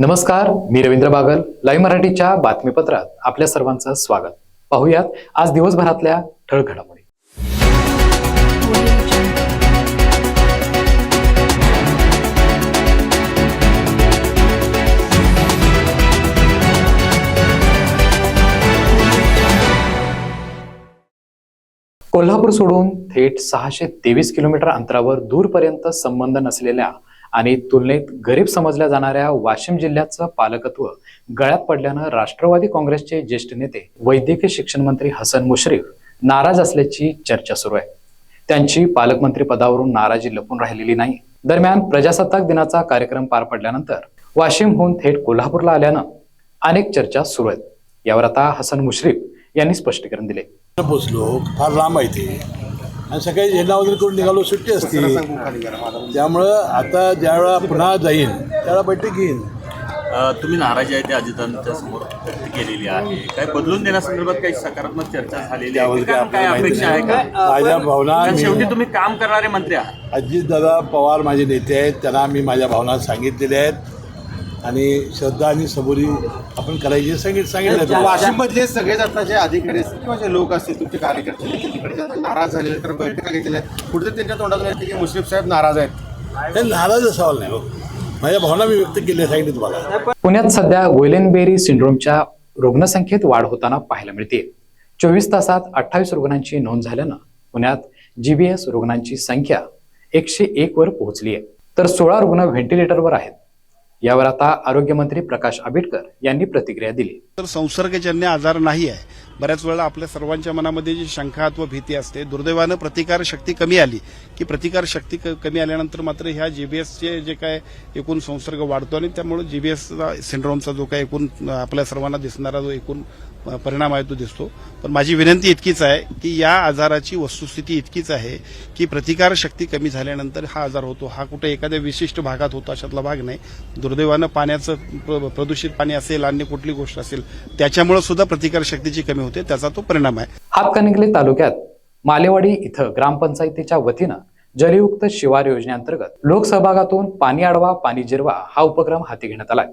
नमस्कार मी रवींद्र बागल लाईव्ह मराठीच्या बातमीपत्रात आपल्या सर्वांचं स्वागत. पाहुयात आज दिवसभरातल्या ठळ घडामोडी. कोल्हापूर सोडून थेट सहाशे तेवीस किलोमीटर अंतरावर दूरपर्यंत संबंध नसलेल्या आणि तुलनेत गरीब समजल्या जाणाऱ्या वाशिम जिल्ह्याचं पालकत्व गळ्यात पडल्यानं राष्ट्रवादी काँग्रेसचे ज्येष्ठ नेते वैद्यकीय शिक्षण मंत्री हसन मुश्रीफ नाराज असल्याची चर्चा सुरू आहे. त्यांची पालकमंत्री पदावरून नाराजी लपून राहिलेली नाही. दरम्यान प्रजासत्ताक दिनाचा कार्यक्रम पार पडल्यानंतर वाशिमहून थेट कोल्हापूरला आल्यानं अनेक चर्चा सुरू आहेत. यावर आता हसन मुश्रीफ यांनी स्पष्टीकरण दिले. पोचलो फार लांब आहे ते. आणि सकाळी झेंडा वगैरे करून निघालो सुट्टी असते. त्यामुळं आता ज्यावेळा पुन्हा जाईन त्यावेळा बैठक घेईन. तुम्ही नाराजी आहे ते अजितांच्या समोर व्यक्त केलेली आहे. काय बदलून देण्यासंदर्भात काही सकारात्मक चर्चा झालेली आहे? का? काय अपेक्षा आहे का. माझ्या भावना कारण मी- शेवटी तुम्ही काम करणारे मंत्री आहात. अजितदादा पवार माझे नेते आहेत त्यांना मी माझ्या भावना सांगितलेल्या आहेत. आणि श्रद्धा आणि सबुरी आपण करायची सांगित सांगितलं वाशिम मधले सगळेच आता जे अधिकारी असतील किंवा जे लोक असतील तुमचे कार्यकर्ते नाराज झालेले तर बैठका घेतलेल्या आहेत. कुठे त्यांच्या तोंडातून येते की मुश्रीफ साहेब नाराज आहेत. हे नाराज असावं नाही हो. माझ्या भावना मी व्यक्त केल्या सांगितलं तुम्हाला. पुण्यात सध्या गोयलेनबेरी सिंड्रोमच्या रुग्णसंख्येत वाढ होताना पाहायला मिळते. चोवीस तासात अठ्ठावीस रुग्णांची नोंद झाल्यानं पुण्यात जीबीएस रुग्णांची संख्या एकशे एक वर पोहोचली आहे. तर सोळा रुग्ण व्हेंटिलेटरवर आहेत. यावर आता आरोग्यमंत्री प्रकाश आंबेडकर यांनी प्रतिक्रिया दिली. तर संसर्गजन्य आजार नाही आहे. बऱ्याच वेळा आपल्या सर्वांच्या मनामध्ये जी शंका अथवा भीती असते दुर्दैवानं प्रतिकार शक्ती कमी आली. की प्रतिकार शक्ती क- कमी आल्यानंतर मात्र ह्या जीबीएसचे जे काय एकूण संसर्ग वाढतो आणि त्यामुळे जीबीएस सिंड्रोमचा जो काय एकूण आपल्या सर्वांना दिसणारा जो एकूण परिणाम आहे तो दिसतो. पण माझी विनंती इतकीच आहे की या आजाराची वस्तुस्थिती इतकीच आहे की प्रतिकार शक्ती कमी झाल्यानंतर हा आजार होतो. हा कुठे एखाद्या विशिष्ट भागात होतो अशातला भाग नाही. दुर्दैवानं पाण्याचं प्रदूषित पाणी असेल अन्य कुठली गोष्ट असेल त्याच्यामुळे सुद्धा प्रतिकार शक्तीची कमी होते. त्याचा तो परिणाम आहे. हातकणंगले तालुक्यात मालेवाडी इथं ग्रामपंचायतीच्या वतीनं जलयुक्त शिवार योजनेअंतर्गत लोकसहभागातून पाणी अडवा पाणी जिरवा हा उपक्रम हाती घेण्यात आलाय.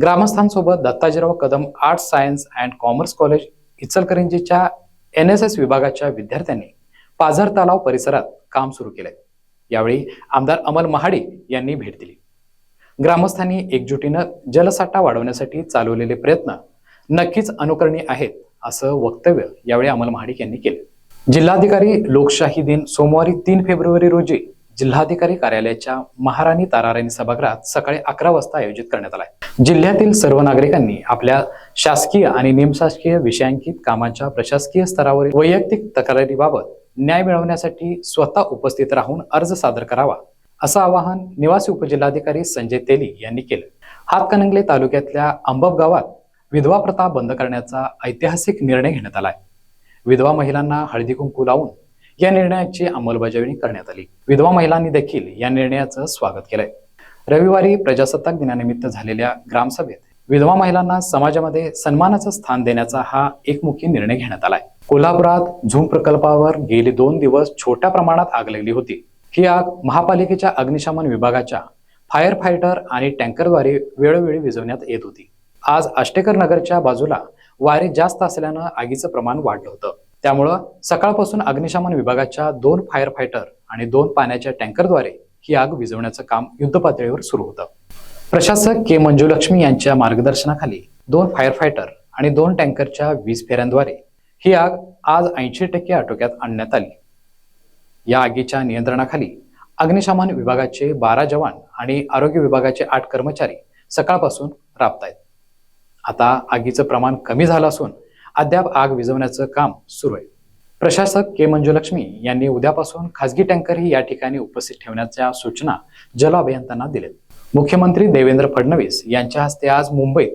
ग्रामस्थांसोबत Dattajirao Kadam arts science and commerce college इचलकरंजीच्या N S S विभागाच्या विद्यार्थ्यांनी पाझर तलाव परिसरात काम सुरू केलंय. यावेळी आमदार अमल महाडी यांनी भेट दिली. ग्रामस्थांनी एकजुटीनं जलसाठा वाढवण्यासाठी चालवलेले प्रयत्न नक्कीच अनुकरणीय आहेत असं वक्तव्य यावेळी अमल महाडिक यांनी केलं. जिल्हाधिकारी लोकशाही दिन सोमवारी तीन फेब्रुवारी रोजी जिल्हाधिकारी कार्यालयाच्या महाराणी ताराराणी सभागृहात सकाळी अकरा वाजता आयोजित करण्यात आलाय. जिल्ह्यातील सर्व नागरिकांनी आपल्या शासकीय आणि निमशासकीय विषयांकित कामांच्या प्रशासकीय स्तरावरील वैयक्तिक तक्रारीबाबत न्याय मिळवण्यासाठी स्वतः उपस्थित राहून अर्ज सादर करावा असं आवाहन निवासी उपजिल्हाधिकारी संजय तेली यांनी केलं. हातकणंगले तालुक्यातल्या आंबब गावात विधवा प्रथा बंद करण्याचा ऐतिहासिक निर्णय घेण्यात आलाय. विधवा महिलांना हळदी कुंकू लावून या निर्णयाची अंमलबजावणी करण्यात आली. विधवा महिलांनी देखील या निर्णयाचं स्वागत केलंय. रविवारी प्रजासत्ताक दिनानिमित्त झालेल्या ग्रामसभेत विधवा महिलांना समाजामध्ये सन्मानाचं स्थान देण्याचा हा एकमुखी निर्णय घेण्यात आलाय. कोल्हापुरात झूम प्रकल्पावर गेले दोन दिवस छोट्या प्रमाणात आग लागली होती. ही आग महापालिकेच्या अग्निशमन विभागाच्या फायर फायटर आणि टँकरद्वारे वेळोवेळी विझवण्यात येत होती. आज आष्टेकर नगरच्या बाजूला वारे जास्त असल्यानं आगीचं प्रमाण वाढलं होतं. त्यामुळं सकाळपासून अग्निशमन विभागाच्या दोन फायर फायटर आणि दोन पाण्याच्या टँकरद्वारे ही आग विझवण्याचं काम युद्धपातळीवर सुरू होतं. प्रशासक के मंजुलक्ष्मी यांच्या मार्गदर्शनाखाली दोन फायर फायटर आणि दोन टँकरच्या वीज फेऱ्यांद्वारे ही आग आज ऐंशी टक्के आटोक्यात आणण्यात आली. या आगीच्या नियंत्रणाखाली अग्निशमन विभागाचे बारा जवान आणि आरोग्य विभागाचे आठ कर्मचारी सकाळपासून राबतायत. आता आगीचं प्रमाण कमी झालं असून अद्याप आग विझवण्याचं काम सुरू आहे. प्रशासक के मंजुलक्ष्मी यांनी उद्यापासून खासगी टँकरही या ठिकाणी उपस्थित ठेवण्याच्या सूचना जल अभियंत्यांना दिल्यात मुख्यमंत्री देवेंद्र फडणवीस यांच्या हस्ते आज मुंबईत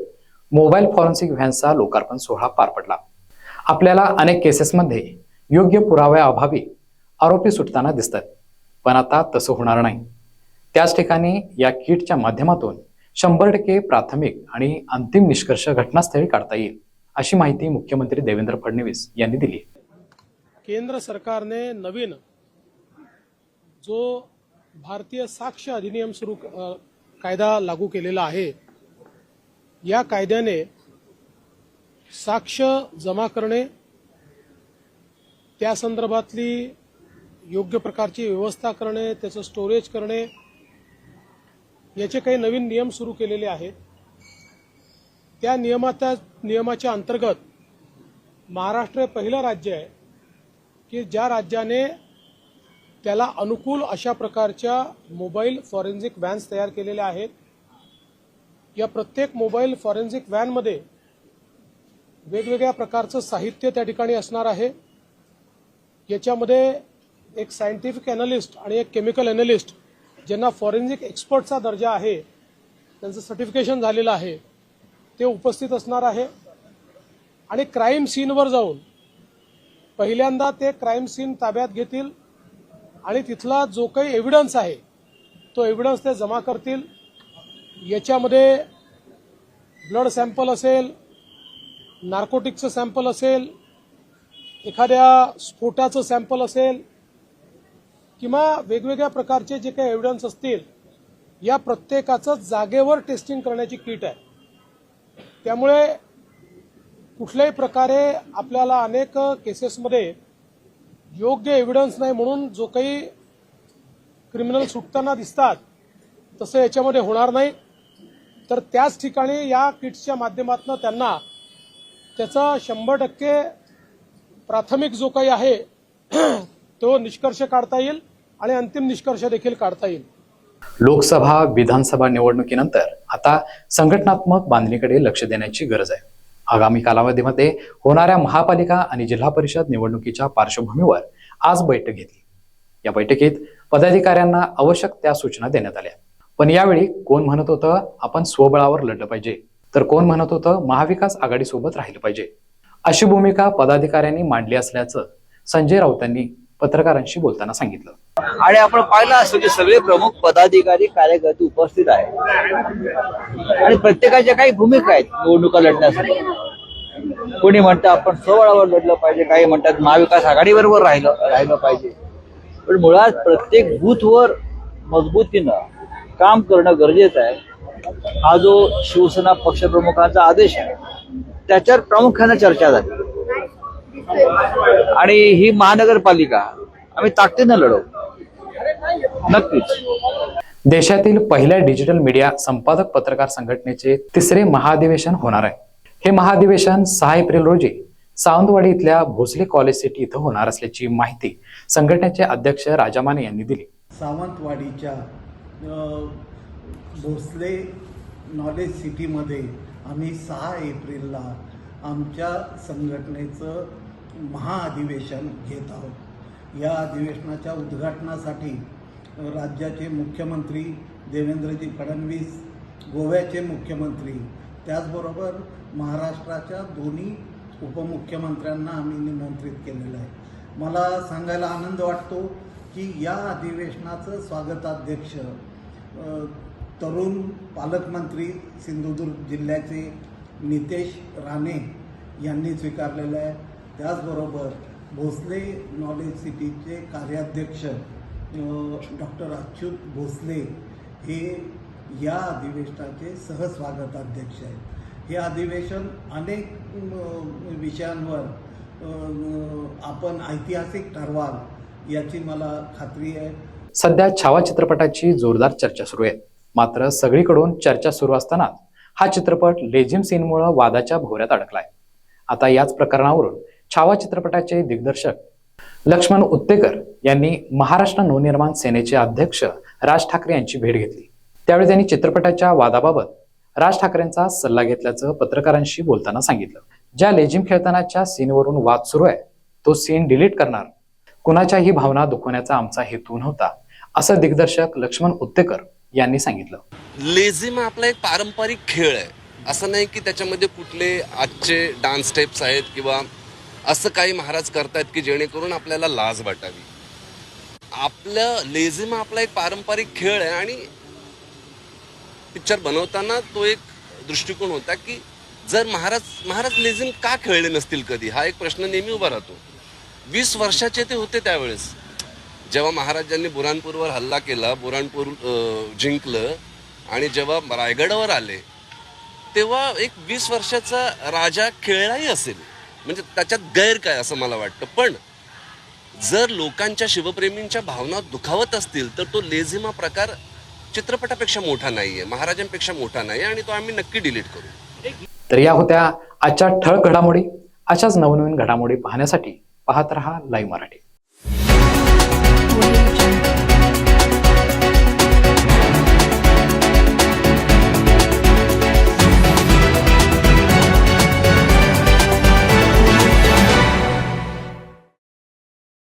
मोबाईल फॉरेन्सिक व्हॅनचा लोकार्पण सोहळा पार पडला. आपल्याला अनेक केसेसमध्ये योग्य पुराव्याअभावी आरोपी सुटताना दिसतात पण आता तसं होणार नाही. त्याच ठिकाणी या किटच्या माध्यमातून शंभर टक्के प्राथमिक आणि अंतिम निष्कर्ष घटनास्थळी काढता येईल अशी माहिती मुख्यमंत्री देवेंद्र फडणवीस यांनी दिली. केंद्र सरकारने नवीन जो भारतीय साक्ष अधिनियम सुरू कायदा लागू केलेला आहे या कायद्याने साक्ष जमा करणे त्या संदर्भातली योग्य प्रकारची व्यवस्था करणे त्याचं स्टोरेज करणे याचे काही नवीन नियम सुरू केलेले आहेत. त्या नियमाच्या नियमाच्या अंतर्गत महाराष्ट्र पहिलं राज्य आहे. की ज्या राज्याने त्याला अनुकूल अशा प्रकारच्या मोबाईल फॉरेन्सिक व्हॅन्स तयार केलेल्या आहेत या प्रत्येक मोबाईल फॉरेन्सिक व्हॅनमध्ये वेगवेगळ्या प्रकारचं साहित्य त्या ठिकाणी असणार आहे. याच्यामध्ये एक सायंटिफिक अॅनालिस्ट आणि एक केमिकल अॅनालिस्ट ज्यांना फॉरेन्सिक एक्सपर्टचा दर्जा आहे त्यांचं सर्टिफिकेशन झालेलं आहे ते उपस्थित असणार आहे. आणि क्राईम सीनवर जाऊन पहिल्यांदा ते क्राईम सीन ताब्यात घेतील आणि तिथला जो काही एव्हिडन्स आहे तो एव्हिडन्स ते जमा करतील. याच्यामध्ये ब्लड सॅम्पल असेल नार्कोटिकचं सॅम्पल असेल एखाद्या स्फोटाचं सॅम्पल असेल किंवा वेगवेगळ्या प्रकारचे जे काही एव्हिडन्स असतील या प्रत्येकाचं जागेवर टेस्टिंग करण्याची किट आहे. त्यामुळे कुठल्याही प्रकारे आपल्याला अनेक केसेसमध्ये योग्य एव्हिडन्स नाही म्हणून जो काही क्रिमिनल सुटताना दिसतात तसं याच्यामध्ये होणार नाही. तर त्याच ठिकाणी या किट्सच्या माध्यमातून त्यांना त्याचा शंभर टक्के प्राथमिक जो काही आहे तो निष्कर्ष काढता येईल आणि अंतिम निष्कर्ष देखील काढता येईल. लोकसभा विधानसभा निवडणुकीनंतर आता संघटनात्मक बांधणीकडे लक्ष देण्याची गरज आहे. आगामी कालावधीमध्ये होणाऱ्या महापालिका आणि जिल्हा परिषद निवडणुकीच्या पार्श्वभूमीवर आज बैठक घेतली. या बैठकीत पदाधिकाऱ्यांना आवश्यक त्या सूचना देण्यात आल्या. पण यावेळी कोण म्हणत होतं आपण स्वबळावर लढलं पाहिजे. तर कोण म्हणत होतं महाविकास आघाडीसोबत राहिलं पाहिजे. अशी भूमिका पदाधिकाऱ्यांनी मांडली असल्याचं संजय राऊतांनी पत्रकारांशी बोलताना सांगितलं. आणि आपण पाहिलं असतो की सगळे प्रमुख पदाधिकारी कार्यकर्ते उपस्थित आहेत. आणि प्रत्येकाच्या काही भूमिका आहेत निवडणुका लढण्यासाठी. कोणी म्हणतं आपण सोहळावर लढलं पाहिजे काही म्हणतात महाविकास आघाडीबरोबर राहिलं राहिलं पाहिजे. पण मुळात प्रत्येक बूथवर मजबूतीनं काम करणं गरजेचं आहे. हा जो शिवसेना पक्षप्रमुखांचा आदेश आहे त्याच्यावर प्रामुख्याने चर्चा झाली. आणि ही महानगरपालिका आम्ही ताकदीनं लढवू. नक्कीच. देशातील पहिल्या डिजिटल मीडिया संपादक पत्रकार संघटनेचे तिसरे महाधिवेशन होणार आहे. हे महाधिवेशन सहा एप्रिल रोजी सावंतवाडी इथल्या भोसले कॉलेज सिटी इथं होणार असल्याची माहिती संघटनेचे अध्यक्ष राजामाने यांनी दिली. सावंतवाडीच्या भोसले नॉलेज सिटीमध्ये आम्ही सहा एप्रिलला आमच्या संघटनेचं महाअधिवेशन घेत आहोत. या अधिवेशनाच्या उद्घाटनासाठी राज्याचे मुख्यमंत्री देवेंद्रजी फडणवीस गोव्याचे मुख्यमंत्री. त्याचबरोबर महाराष्ट्राच्या दोन्ही उपमुख्यमंत्र्यांना आम्ही निमंत्रित केलेलं आहे. मला सांगायला आनंद वाटतो की या अधिवेशनाचं स्वागताध्यक्ष तरुण पालकमंत्री सिंधुदुर्ग जिल्ह्याचे नितेश राणे यांनी स्वीकारलेलं आहे. त्याचबरोबर भोसले नॉलेज सिटीचे कार्याध्यक्ष डॉक्टर अच्युत भोसले हे या अधिवेशनाचे सहस्वागताध्यक्ष आहेत. हे अधिवेशन अनेक विषयांवर आपण ऐतिहासिक ठरवाल याची मला खात्री आहे. सध्या छावा चित्रपटाची जोरदार चर्चा सुरू आहे. मात्र सगळीकडून चर्चा सुरू असताना हा चित्रपट लेझिम सीनमुळे वादाच्या भोवऱ्यात अडकलाय. आता याच प्रकरणावरून छावा चित्रपटाचे दिग्दर्शक लक्ष्मण उत्तेकर यांनी महाराष्ट्र नवनिर्माण सेनेचे अध्यक्ष राज ठाकरे यांची भेट घेतली. त्यावेळी त्यांनी चित्रपटाच्या वादाबाबत राज ठाकरेंचा सल्ला घेतल्याचं पत्रकारांशी बोलताना सांगितलं. ज्या लेझिम खेळतानाच्या सीनवरून वाद सुरू आहे तो सीन डिलीट करणार. कुणाच्याही भावना दुखवण्याचा आमचा हेतू नव्हता असं दिग्दर्शक लक्ष्मण उत्तेकर यांनी सांगितलं. लेझिम आपला एक पारंपरिक खेळ आहे. असं नाही की त्याच्यामध्ये कुठले आजचे डान्स स्टेप्स आहेत किंवा असं काही महाराज करतायत की जेणेकरून आपल्याला लाज वाटावी. आपलं लेझिम हा आपला एक पारंपरिक खेळ आहे आणि पिक्चर बनवताना तो एक दृष्टिकोन होता की जर महाराज महाराज लेझिम का खेळले नसतील कधी? हा एक प्रश्न नेहमी उभा राहतो. वीस वर्षाचे ते होते त्यावेळेस. जेव्हा महाराजांनी बुराणपूरवर हल्ला केला बुराणपूर जिंकलं आणि जेव्हा रायगडावर आले तेव्हा एक वीस वर्षाचा राजा खेळलाही असेल. म्हणजे त्याच्यात गैर काय असं मला वाटतं. पण जर लोकांच्या शिवप्रेमींच्या भावना दुखावत असतील तर तो लेझिमा प्रकार चित्रपटापेक्षा मोठा नाहीये महाराजांपेक्षा मोठा नाही आणि तो आम्ही नक्की डिलीट करू. तर या होत्या आजच्या ठळक घडामोडी. अशाच नवनवीन घडामोडी पाहण्यासाठी पाहत रहा लाईव्ह मराठी.